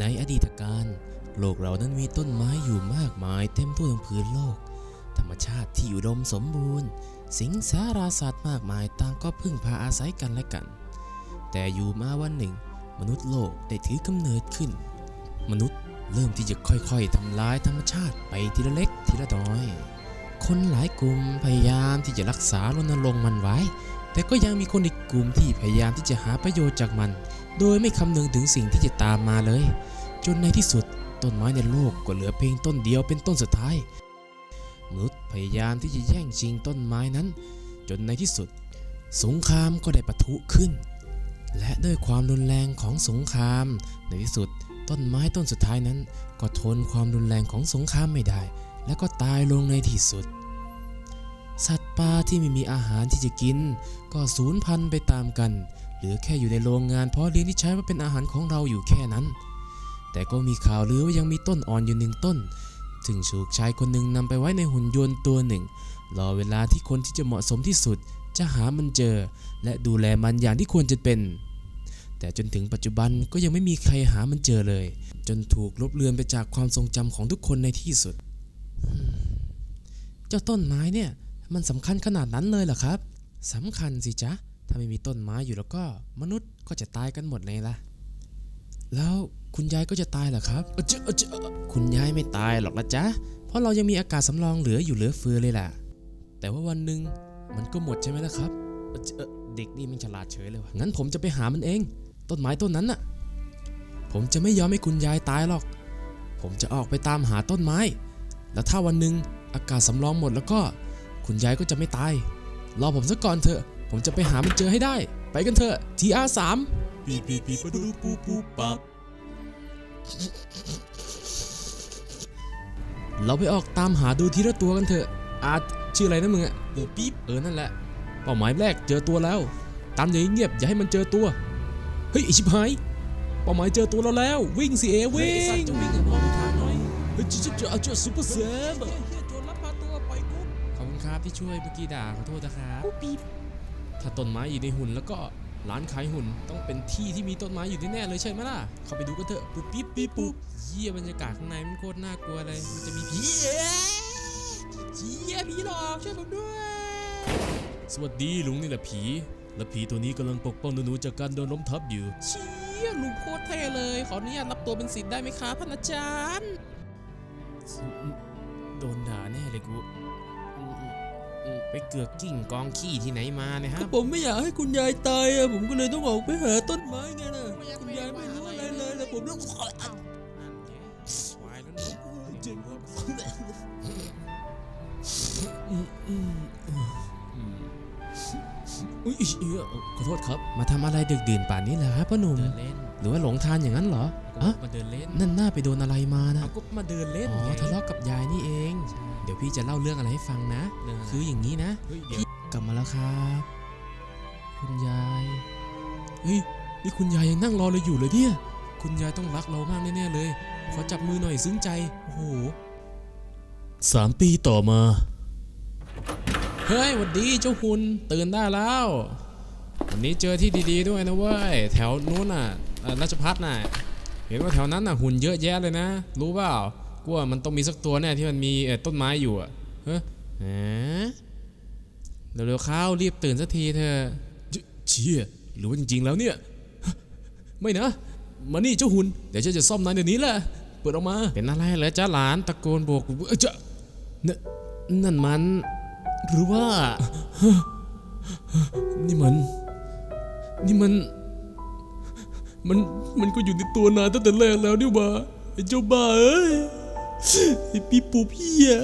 ในอดีตการ โลกเรานั้นมีต้นไม้อยู่มากมายเต็มทั่วทั้งพื้นโลก ธรรมชาติที่อุดมสมบูรณ์ สิงสาราสัตว์มากมายต่างก็พึ่งพาอาศัยกันและกัน แต่อยู่มาวันหนึ่ง มนุษย์โลกได้ถือกำเนิดขึ้น มนุษย์เริ่มที่จะค่อยๆทำลายธรรมชาติไปทีละเล็กทีละน้อย คนหลายกลุ่มพยายามที่จะรักษารณรงค์มันไว้ แต่ก็ยังมีคนอีกกลุ่มที่พยายามที่จะหาประโยชน์จากมัน โดยไม่คำนึงถึงสิ่งที่จะตามมาเลย จนในที่สุดต้นไม้ในโลกก็เหลือเพียงต้นเดียวเป็นต้นสุดท้าย มนุษย์พยายามที่จะแย่งชิงต้นไม้นั้น จนในที่สุด สงครามก็ได้ปะทุขึ้น และด้วยความรุนแรงของสงคราม ในที่สุดต้นไม้ต้นสุดท้ายนั้น ก็ทนความรุนแรงของสงครามไม่ได้ และก็ตายลงในที่สุด สัตว์ป่าที่ไม่มีอาหารที่จะกิน ก็สูญพันธุ์ไปตามกัน ลือแค่อยู่ในโรงงานเพาะเลี้ยงที่ใช้ว่าเป็นอาหารของเราอยู่แค่นั้น แต่ก็มีข่าวลือว่ายังมีต้นอ่อนอยู่หนึ่งต้นซึ่งถูกชายคนหนึ่งนำไปไว้ในหุ่นยนต์ตัวหนึ่ง รอเวลาที่คนที่จะเหมาะสมที่สุด จะหามันเจอ และดูแลมันอย่างที่ควรจะเป็น แต่จนถึงปัจจุบันก็ยังไม่มีใครหามันเจอเลย จนถูกลบเลือนไปจากความทรงจำของทุกคนในที่สุด เจ้าต้นไม้เนี่ย มันสำคัญขนาดนั้นเลยเหรอครับสำคัญสิจ๊ะ ถ้าไม่มีต้นไม้อยู่แล้วก็ มนุษย์ก็จะตายกันหมดเลยล่ะแล้วคุณยายก็จะตายเหรอครับเอ้อเจเอเจคุณยายไม่ตายหรอกนะจ๊ะ เพราะเรายังมีอากาศสำรองเหลืออยู่เหลือเฟือเลยล่ะ แต่ว่าวันหนึ่งมันก็หมดใช่ไหมล่ะครับเออเด็กนี่มันฉลาดเฉยเลยว่ะ งั้นผมจะไปหามันเอง ต้นไม้ต้นนั้นน่ะ ผมจะไม่ยอมให้คุณยายตายหรอก ผมจะออกไปตามหาต้นไม้ แล้วถ้าวันหนึ่งอากาศสำรองหมดแล้วก็ คุณยายก็จะไม่ตาย รอผมสักก่อนเถอะ ผมจะไปหามันเจอให้ได้ ไปกันเถอะ TR3 ปีปีปีปะดูปูปูปับเราไปออกตามหาดูทีละตัวกันเถอะอาชื่ออะไรนะมึงอะปูปี๊บเออนั่นแหละ เป้าหมายแรกเจอตัวแล้ว ตามอย่างเงียบๆอย่าให้มันเจอตัว เฮ้ยไอชิบหาย เป้าหมายเจอตัวเราแล้ว วิ่งสิเอวิ่งจะวิ่งมองทางหน่อยเฮ้ยจะจะจะจะซุปเปอร์เซฟโจรลักพาตัวปล่อยกูขอบคุณครับที่ช่วยเมื่อกี้ด่าขอโทษนะครับปี๊บ ถ้าต้นไม้อยู่ในหุ่นแล้วก็ร้านขายหุ่นต้องเป็นที่ที่มีต้นไม้อยู่แน่ๆเลยใช่ไหมล่ะ เข้าไปดูกันเถอะปุ๊บปิ๊บปิ๊บปุ๊บเยี่ยบรรยากาศข้างในมันโคตรน่ากลัวเลยมันจะมีผีเอ๊ยี่ยผีหลอกช่วยผมด้วย สวัสดีลุงนี่แหละผี และผีตัวนี้กำลังปกป้องหนูๆจากการโดนล้มทับอยู่เชี่ยลุงโคตรเท่เลย ขออนุญาตรับตัวเป็นศิษย์ได้ไหมครับท่านอาจารย์ โดนด่าแน่เลยกู ไปเกือกกิ้งกองขี้ที่ไหนมาเนี่ยฮะผมไม่อยากให้คุณยายตายอะผมก็เลยต้องออกไปหาต้นไม้ไงนะคุณยายไม่รู้อะไรเลยแล้วผมต้องวายแล้วหนูเจ็บอุ้ยเอื้อขอโทษครับ มาทำอะไรดึกดื่นป่านนี้เหรอครับพ่อหนุ่ม เดินเล่นหรือว่าหลงทานอย่างนั้นเหรอ อะอะมาเดินเล่นนั่นหน้าไปโดนอะไรมานะเอาก็มาเดินเล่นอ๋อไงทะเลาะกับยายนี่เองใช่เดี๋ยวพี่จะเล่าเรื่องอะไรให้ฟังนะเรื่องอะไรคืออย่างนี้นะเฮ้ยเดี๋ยวกลับมาแล้วครับ คุณยายเฮ้ยนี่คุณยายยังนั่งรอเราอยู่เลยเนี่ยคุณยายต้องรักเรามากแน่ๆเลย ขอจับมือหน่อยซึ้งใจโอ้โหสามปีต่อมา เฮ้ยหวัดดีเจ้าคุณตื่นได้แล้ววันนี้เจอที่ดีๆด้วยนะเว้ย แถวนู้นน่ะเอ่อราชพัฒน่ะ เห็นว่าแถวนั้นน่ะหุ่นเยอะแยะเลยนะ รู้เปล่ากูว่ามันต้องมีสักตัวแน่ที่มันมีเอ่อต้นไม้อยู่อะเฮ้ยแหมเร็วๆเข้ารีบตื่นสักทีเถอะเชี่ยหรือว่าจริงๆแล้วเนี่ย ไม่นะ มานี่เจ้าหุ่นเดี๋ยวฉันจะซ่อมนายเดี๋ยวนี้แหละ เปิดออกมา เป็นอะไรเหรอจ้าหลานตะโกนโบกเอ้ยจะนั่นมัน หรือว่า นี่มัน นี่มัน มันมันก็อยู่ในตัวนายตั้งแต่แรกแล้วนี่หว่าไอ้เจ้าบ้าเอ้ยไอ้ปีปูพี่อะ